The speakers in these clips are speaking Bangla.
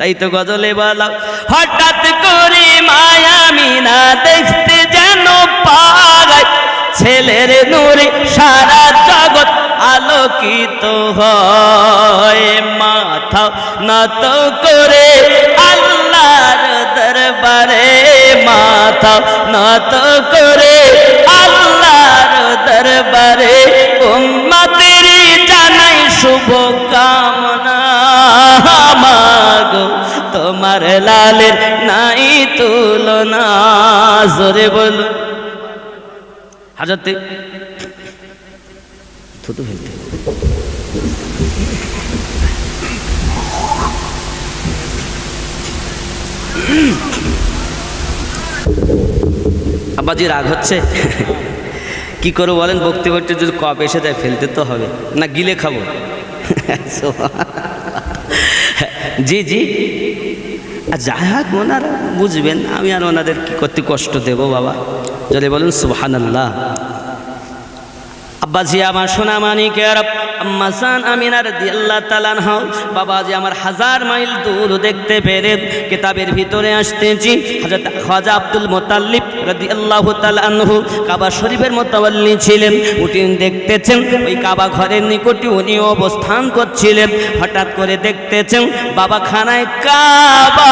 তাই তো গজলে বলা, হঠাৎ করে মায়ামিনা দেখতে যেন পাগায়। ছেলের নূরে সারা জগৎ আলোকিত হয়। মাথা নত করে আল্লাহর দরবারে, মাথা নত করে আল্লাহর দরবারে। উম্মতের জানাই শুভ তোমার লালের নাই তুলনা। জোরে বলো হাজতে। থুতু ফেলতে আব্বাজি, রাগ হচ্ছে? কি করব বলেন? বকতে বকতে যদি কপ এসে যায় ফেলতে তো হবে। না, গিলে খাব। জি জি। যাই হোক, ওনারা বুঝবেন, আমি আর ওনাদের কি করতে কষ্ট দেব বাবা? যদি বলুন সুবহান আল্লাহ আব্বাজি, আমার সোনা মানিকের আম্মাসান আমিনার দিয়াল্লাহ তালান হও বাবাজি, আমার হাজার মাইল দূর দেখতে পেরে কিতাবের ভিতরে আসতেছি। হযরত খাজা আব্দুল মোতাল্লিব রাদিয়াল্লাহু তাআলা আনহু কাবা শরীফের মোতাওয়াল্লি ছিলেন উনি দেখতেছেন, ওই কাবা ঘরের নিকটে উনি অবস্থান করছিলেন। হঠাৎ করে দেখতেছেন বাবা খানায় কাবা।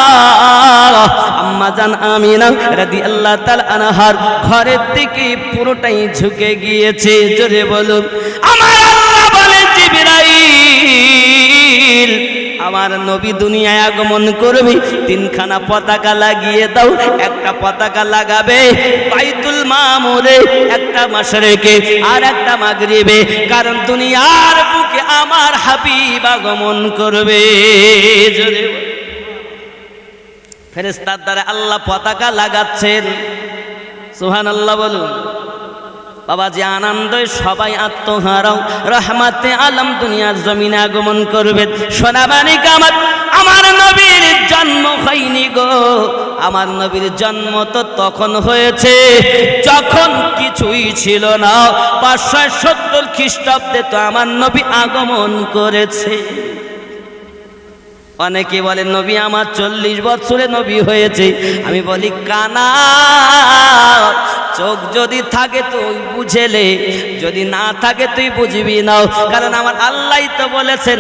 আম্মাজান আমিনা রাদিয়াল্লাহু তাআলা আনহার ঘরের দিকে পুরোটাই ঝুঁকে গিয়েছে, জোরে বলুন, আমার আল্লাহ বলে জিবরাইল, আমার নবী দুনিয়ায় আগমন করবি, তিনখানা পতাকা লাগিয়ে দাও, একটা পতাকা লাগাবে বাইতুল মামুরে, একটা মাশরেকে আর একটা মাগরিবে, কারণ দুনিয়ার বুকে আমার হাবিব আগমন করবে। জোরে বলুন। ফেরেস্তার দ্বারা আল্লাহ পতাকা লাগাচ্ছেন। সুহান আল্লাহ বলুন। বাবা যে আনন্দে সবাই আত্মহারাও রহমাতে আলম দুনিয়ার জমিনে আগমন করবে। সোনাবানি কামাত, আমার নবীর জন্ম হয়নি গো। আমার নবীর জন্ম তো তখন হয়েছে, যখন কিছুই ছিল না। পাঁচশো সত্তর খ্রিস্টাব্দে তো আমার নবী আগমন করেছে। অনেকে বলে, নবী আমার চল্লিশ বছরে নবী হয়েছে। আমি বলি, কানা চোখ যদি থাকে তুই বুঝেলে, যদি না থাকে তুই বুঝবি না। কারণ আমার আল্লাহ তো বলেছেন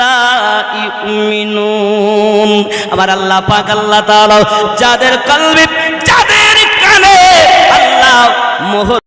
লা আমার আল্লাহ পাক, আল্লাহ তাআলা যাদের কলবি, যাদের কানে আল্লাহ মোহর